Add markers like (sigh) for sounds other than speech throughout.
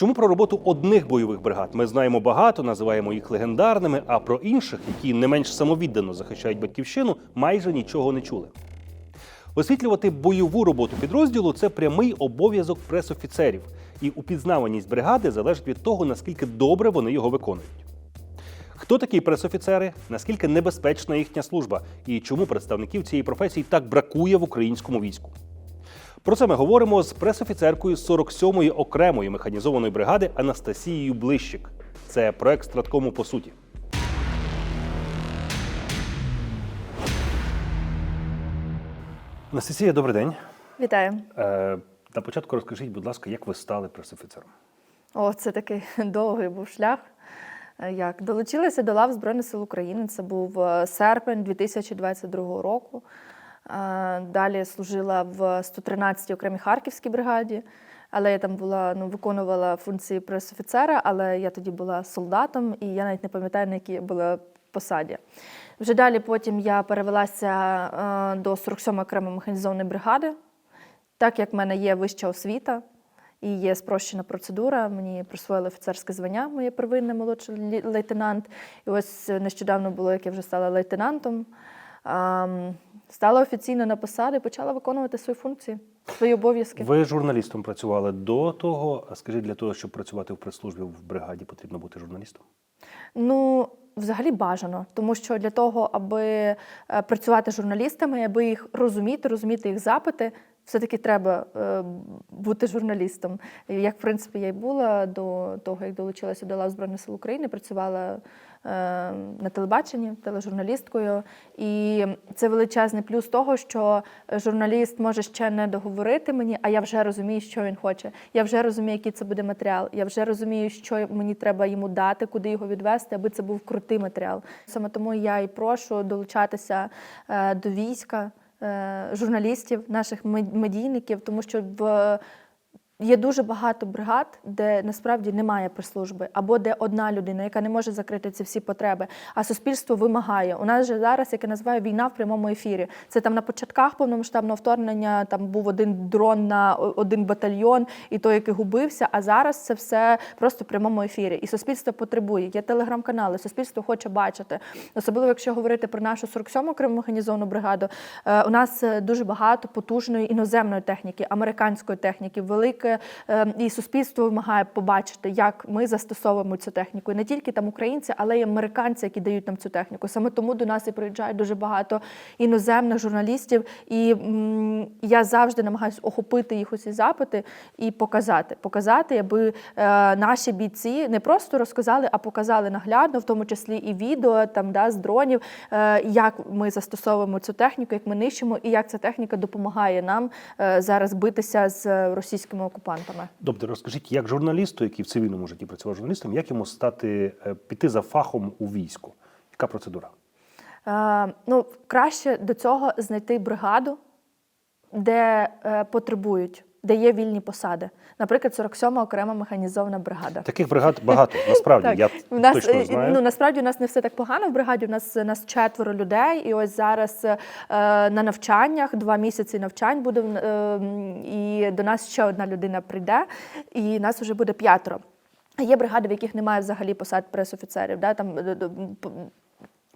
Чому про роботу одних бойових бригад ми знаємо багато, називаємо їх легендарними, а про інших, які не менш самовіддано захищають батьківщину, майже нічого не чули. Освітлювати бойову роботу підрозділу це прямий обов'язок пресофіцерів, і упізнаваність бригади залежить від того, наскільки добре вони його виконують. Хто такі пресофіцери, наскільки небезпечна їхня служба і чому представників цієї професії так бракує в українському війську? Про це ми говоримо з пресофіцеркою 47-ї окремої механізованої бригади Анастасією Блищик. Це проект Страткому по суті. Анастасія, добрий день. Вітаю. Е, на початку розкажіть, будь ласка, як ви стали пресофіцером? О, це такий (laughs) довгий був шлях. Е, Як долучилася до лав Збройних сил України. Це був е, серпень 2022 року. Е, Далі служила в 113-й окремій Харківській бригаді, але я там була, ну, виконувала функції пресофіцера, але я тоді була солдатом, і я навіть не пам'ятаю, на якій я була посаді. Вже далі потім я перевелася е, до 47-ї окремої механізованої бригади. Так як в мене є вища освіта і є спрощена процедура, мені присвоїли офіцерське звання, моє первинне молодший лейтенант. І ось нещодавно було, як я вже стала лейтенантом. Стала офіційно на посаду і почала виконувати свої функції, свої обов'язки. Ви журналістом працювали до того. А скажіть, для того, щоб працювати в прес-службі в бригаді, потрібно бути журналістом? Ну, взагалі бажано, тому що для того, аби е, працювати з журналістами, аби їх розуміти, розуміти їх запити, все-таки треба е, бути журналістом. Як, в принципі, я й була до того, як долучилася до лав Збройних сил України, працювала на телебаченні тележурналісткою. І це величезний плюс того, що журналіст може ще не договорити мені, а я вже розумію, що він хоче. Я вже розумію, який це буде матеріал. Я вже розумію, що мені треба йому дати, куди його відвести, аби це був крутий матеріал. Саме тому я і прошу долучатися е, до війська. е, Журналістів, наших мед- медійників, тому що в Є дуже багато бригад, де насправді немає прес-служби, або де одна людина, яка не може закрити ці всі потреби. А суспільство вимагає. У нас же зараз, як я називаю, війна в прямому ефірі. Це там на початках повномасштабного вторгнення там був один дрон на один батальйон, і той, який губився. А зараз це все просто в прямому ефірі. І суспільство потребує. Є телеграм-канали, суспільство хоче бачити. Особливо, якщо говорити про нашу 47-му окрему бригаду, е, у нас е, дуже багато потужної іноземної техніки, американської техніки, велике е, і суспільство вимагає побачити, як ми застосовуємо цю техніку. І не тільки там українці, але й американці, які дають нам цю техніку. Саме тому до нас і приїжджають дуже багато іноземних журналістів. І я завжди намагаюся охопити їх усі запити і показати, показати, аби е, наші бійці не просто розказали, а показали наглядно, в тому числі і відео там да, з дронів, е, як ми застосовуємо цю техніку, як ми нищимо, і як ця техніка допомагає нам е, зараз битися з російськими окупантами. Добре, розкажіть, як журналісту, який в цивільному житті працював журналістом, як йому стати е, піти за фахом у війську? Яка процедура? Е, ну, краще до цього знайти бригаду, де е, потребують, де є вільні посади. Наприклад, 47-ма окрема механізована бригада. Таких бригад багато. Насправді я У нас точно е, знаю. ну насправді у нас не все так погано в бригаді. У нас нас четверо людей, і ось зараз е, на навчаннях два місяці навчань буде е, і до нас ще одна людина прийде, і нас вже буде п'ятеро. Є бригади, в яких немає взагалі посад пресофіцерів. Да? Там е,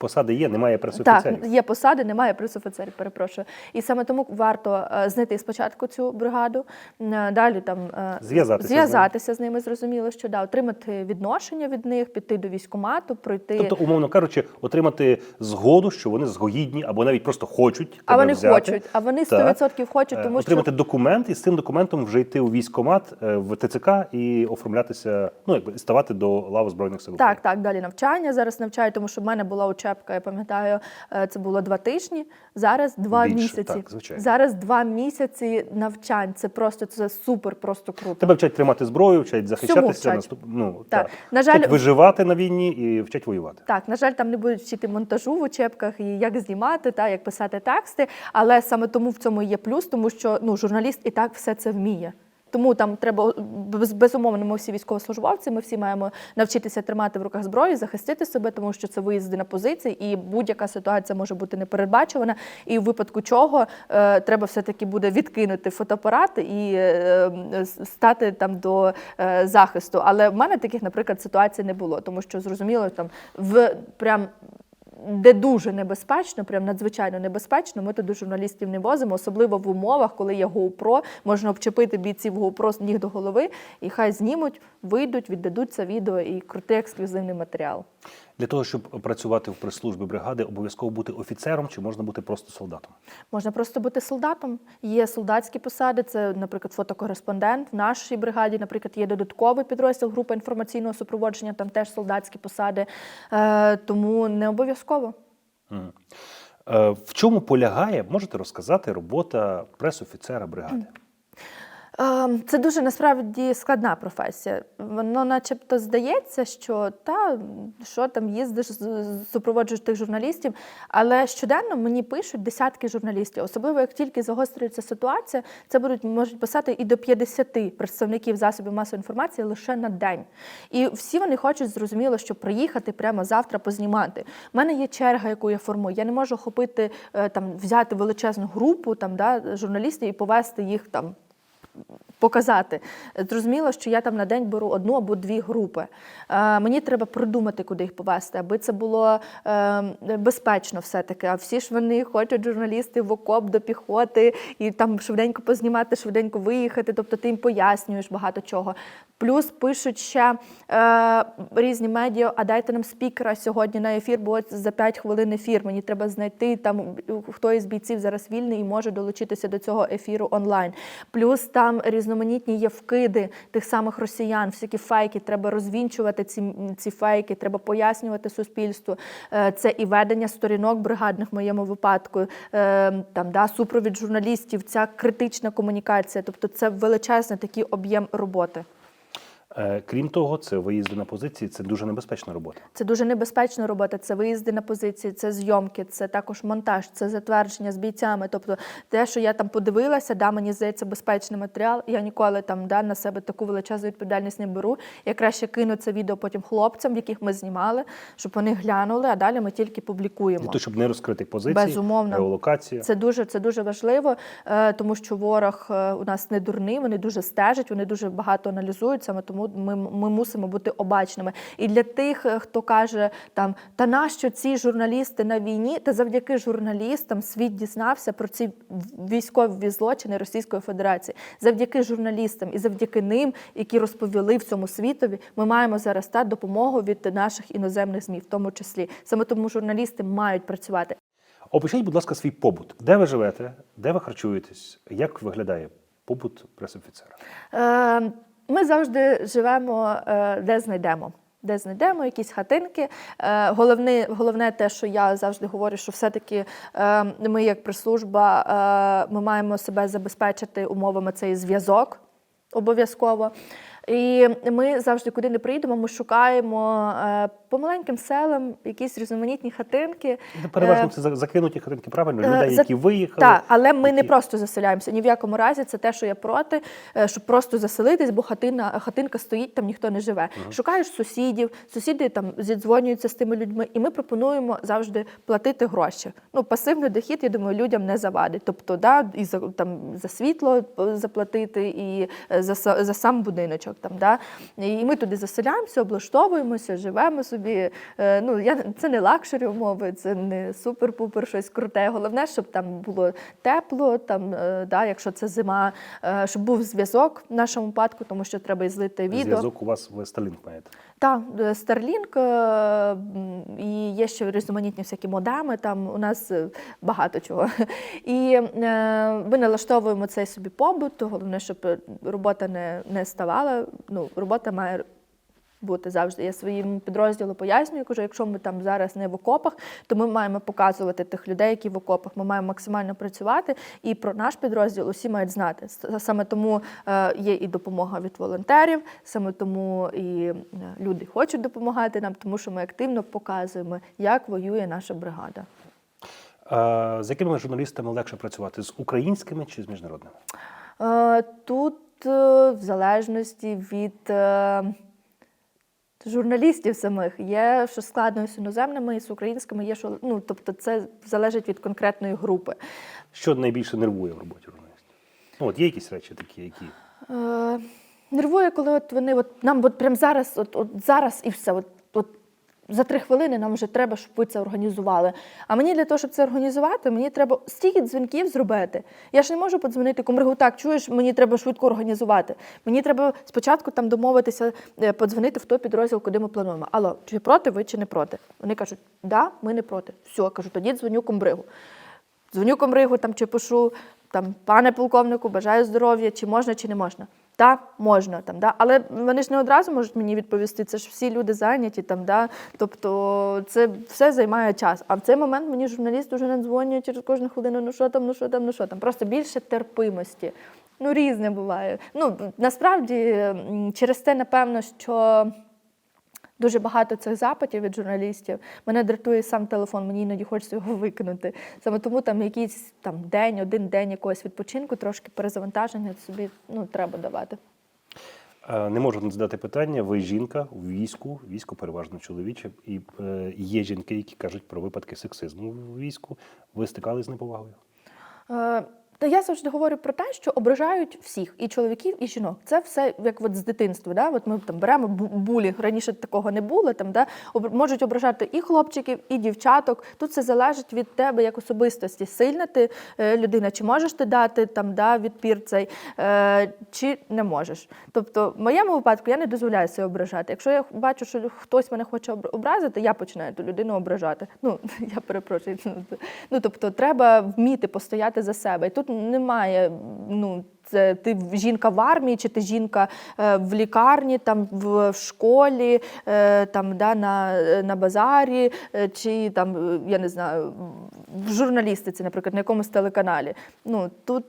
Посади є, немає пресофіцерів. так, є посади, немає пресофіцерів, перепрошую. І саме тому варто е, знайти спочатку цю бригаду, е, далі там е, Зв'язатися з зв'язатися з ними, зрозуміло, що да, отримати відношення від них, піти до військкомату, пройти. Тобто, умовно кажучи, отримати згоду, що вони згодні або навіть просто хочуть а вони взяти. хочуть, а вони 100% хочуть, Е, тому отримати що документ і з цим документом вже йти у військкомат в ТЦК і оформлятися, ну якби ставати до лав збройних сил. так, так, далі навчання. Зараз навчаю, тому що в мене була учебка, я пам'ятаю, е, це було два тижні. Зараз два Більше, місяці. так, зараз два місяці навчань. Це просто це супер, просто круто. Тебе вчать тримати зброю, вчать захищатися, наступ... ну, Так. так. На жаль, вчать виживати на війні і вчать воювати. Так, на жаль, там не будуть вчити монтажу в учебках і як знімати, та як писати тексти. Але саме тому в цьому є плюс, тому що ну журналіст і так все це вміє. Тому там треба без- безумовно, ми всі військовослужбовці, ми всі маємо навчитися тримати в руках зброю, захистити себе, тому що це виїзди на позиції, і будь-яка ситуація може бути непередбачувана. І в випадку чого е, треба все-таки буде відкинути фотоапарат і е, стати там до е, захисту. Але в мене таких, наприклад, ситуацій не було, тому що зрозуміло, там в прям. Де дуже небезпечно, прям надзвичайно небезпечно, ми туди журналістів не возимо, особливо в умовах, коли є GoPro, можна обчепити бійців GoPro з ніг до голови, і хай знімуть, вийдуть, віддадуть це відео і крутий ексклюзивний матеріал. Для того, щоб працювати в прес-службі бригади, обов'язково бути офіцером чи можна бути просто солдатом? Можна просто бути солдатом. Є солдатські посади, це, наприклад, фотокореспондент. В нашій бригаді, наприклад, є додатковий підрозділ, група інформаційного супроводження, там теж солдатські посади. Е, тому не обов'язково. Мгм. Е, В чому полягає, можете розказати, робота прес-офіцера бригади? Це дуже насправді складна професія. Воно, начебто, здається, що та що там їздиш, супроводжуєш тих журналістів. Але щоденно мені пишуть десятки журналістів, особливо як тільки загострюється ситуація, це будуть можуть писати і до 50 представників засобів масової інформації лише на день. І всі вони хочуть зрозуміло, що приїхати прямо завтра познімати. У мене є черга, яку я формую. Я не можу охопити е, там, взяти величезну групу там да журналістів і повести їх там показати. Зрозуміло, що я там на день беру одну або дві групи. Е, мені треба придумати, куди їх повести, аби це було е, безпечно все-таки. А всі ж вони хочуть журналісти в окоп до піхоти і там швиденько познімати, швиденько виїхати. Тобто ти їм пояснюєш багато чого. Плюс пишуть ще е, різні медіа, а дайте нам спікера сьогодні на ефір, бо за 5 хвилин ефір. Мені треба знайти там, хто із бійців зараз вільний і може долучитися до цього ефіру онлайн. Плюс там різноманітні є вкиди тих самих росіян, всякі фейки. Треба розвінчувати ці, ці фейки, треба пояснювати суспільству. Е, Це і ведення сторінок бригадних в моєму випадку, е, там да, супровід журналістів, ця критична комунікація. Тобто це величезний такий об'єм роботи. Е, Крім того, це виїзди на позиції, це дуже небезпечна робота. Це дуже небезпечна робота. Це виїзди на позиції, це зйомки, це також монтаж, це затвердження з бійцями. Тобто, те, що я там подивилася, да, мені здається, безпечний матеріал. Я ніколи там да, на себе таку величезну відповідальність не беру. Я краще кину це відео потім хлопцям, яких ми знімали, щоб вони глянули, а далі ми тільки Для публікуємо. того, щоб не розкрити позиції, Безумовно. геолокацію. Це дуже, це дуже важливо, е, тому що ворог е, у нас не дурний, вони дуже стежать, вони дуже багато аналізують. Саме тому ми, ми мусимо бути обачними. І для тих, е, хто каже там та нащо ці журналісти на війні, та завдяки журналістам світ дізнався про ці військові злочини Російської Федерації. Завдяки журналістам і завдяки ним, які розповіли в цьому світові, ми маємо зараз та допомогу від наших іноземних змі, в тому числі. Саме тому журналісти мають працювати. Опишіть, будь ласка, свій побут. Де ви живете, де ви харчуєтесь, як виглядає побут прес-офіцера? Е, Ми завжди живемо, е, де знайдемо. Де знайдемо якісь хатинки. Е, Головне, головне те, що я завжди говорю, що все-таки е, ми, як прес-служба, е, ми маємо себе забезпечити умовами цей зв'язок обов'язково. І ми завжди, куди не приїдемо, ми шукаємо е, по маленьким селам якісь різноманітні хатинки. Переважно Е, це закинуті хатинки, правильно? Е, Людей, які виїхали. Так, але ми не просто заселяємося. Ні в якому разі це те, що я проти, щоб просто заселитись, бо хатина, хатинка стоїть, там ніхто не живе. Шукаєш сусідів, сусіди там зідзвонюються з тими людьми, і ми пропонуємо завжди платити гроші. Ну, пасивний дохід, я думаю, людям не завадить. Тобто, да, і за там за світло заплатити, і за, за сам будиночок. Там, да. І ми туди заселяємося, облаштовуємося, живемо собі. Е, Ну, я, це не лакшері умови, це не супер-пупер щось круте. Головне, щоб там було тепло, там, е, да, якщо це зима, е, щоб був зв'язок в нашому випадку, тому що треба і злити відео. Зв'язок у вас ви Starlink маєте. Так, Starlink, і є ще різноманітні всякі модеми, там у нас багато чого. І ми налаштовуємо цей собі побут. Головне, щоб робота не, не ставала. Ну, робота має бути завжди. Я своїм підрозділу пояснюю, кажу, якщо ми там зараз не в окопах, то ми маємо показувати тих людей, які в окопах. Ми маємо максимально працювати. І про наш підрозділ усі мають знати. Саме тому е, є і допомога від волонтерів, саме тому і е, люди хочуть допомагати нам, тому що ми активно показуємо, як воює наша бригада. З якими журналістами легше працювати? З українськими чи з міжнародними? Е, Тут е, в залежності від е, журналістів самих. Є що складно з іноземними, і з українськими, є що ну, тобто це залежить від конкретної групи. Що найбільше нервує в роботі журналістів? Ну, от є якісь речі такі, які. Е, нервує, коли от вони от нам от прямо зараз, от, от зараз і все. От за три хвилини нам вже треба, щоб ви це організували. А мені для того, щоб це організувати, мені треба стільки дзвінків зробити. Я ж не можу подзвонити комригу, так, чуєш, мені треба швидко організувати. Мені треба спочатку там домовитися, е, подзвонити в той підрозділ, куди ми плануємо. Алло, чи проти ви, чи не проти? Вони кажуть, да, ми не проти. Все, кажу, тоді дзвоню комбригу. Дзвоню комригу там чи пишу там, пане полковнику, бажаю здоров'я, чи можна, чи не можна. Та можна там, да. Але вони ж не одразу можуть мені відповісти. Це ж всі люди зайняті там, да. Тобто це все займає час. А в цей момент мені журналіст уже не дзвонять через кожну хвилину. Ну що там, ну що там, ну що там. Просто більше терпимості. Ну, різне буває. Ну насправді через те, напевно, що. Дуже багато цих запитів від журналістів. Мене дратує сам телефон, мені іноді хочеться його викинути. Саме тому там якийсь там день, один день якогось відпочинку, трошки перезавантаження собі ну, треба давати. Е, Не можу не задати питання. Ви жінка у війську, військо переважно чоловіче, і е, є жінки, які кажуть про випадки сексизму в війську. Ви стикались з неповагою? Е, Та я завжди говорю про те, що ображають всіх і чоловіків, і жінок. Це все як от з дитинства. Да? От ми там беремо бу- булінг, раніше такого не було. Там да можуть ображати і хлопчиків, і дівчаток. Тут це залежить від тебе як особистості. Сильна ти е, людина, чи можеш ти дати там да відпір цей, е, чи не можеш. Тобто, в моєму випадку я не дозволяю себе ображати. Якщо я бачу, що хтось мене хоче образити, я починаю ту людину ображати. Ну (laughs) я перепрошую. Ну тобто, треба вміти постояти за себе. І тут немає. Ну це ти жінка в армії, чи ти жінка е, в лікарні, там в, школі, е, там да на, на базарі, е, чи там е, я не знаю, в журналістиці, наприклад, на якомусь телеканалі. Ну тут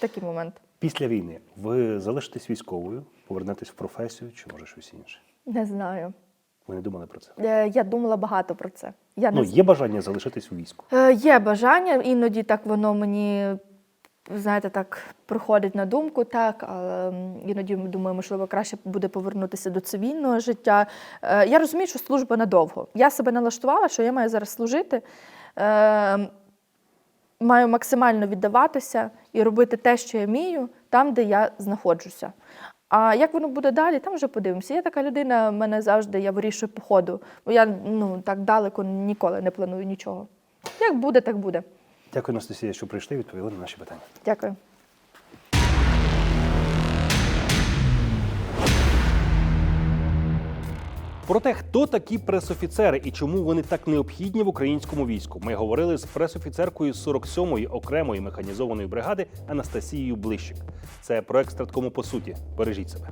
такий момент. Після війни ви залишитесь військовою, повернетесь в професію чи може щось інше? Не знаю. Ви не думали про це? Е, Я думала багато про це. Я не Ну, є бажання залишитись у війську. Е, Є бажання, іноді так воно мені, знаєте, так приходить на думку, так, але іноді думаю, можливо, краще буде повернутися до цивільного життя. Е, Я розумію, що служба надовго. Я себе налаштувала, що я маю зараз служити. Е, Маю максимально віддаватися і робити те, що я вмію, там, де я знаходжуся. А як воно буде далі, там вже подивимося. Я така людина, в мене завжди я вирішую по ходу, бо я ну, так далеко ніколи не планую нічого. Як буде, так буде. Дякую, Анастасія, що прийшли і відповіли на наші питання. Дякую. Про те, хто такі пресофіцери і чому вони так необхідні в українському війську, ми говорили з пресофіцеркою 47-ї окремої механізованої бригади Анастасією Блищик. Це проект страткому по суті. Бережіть себе.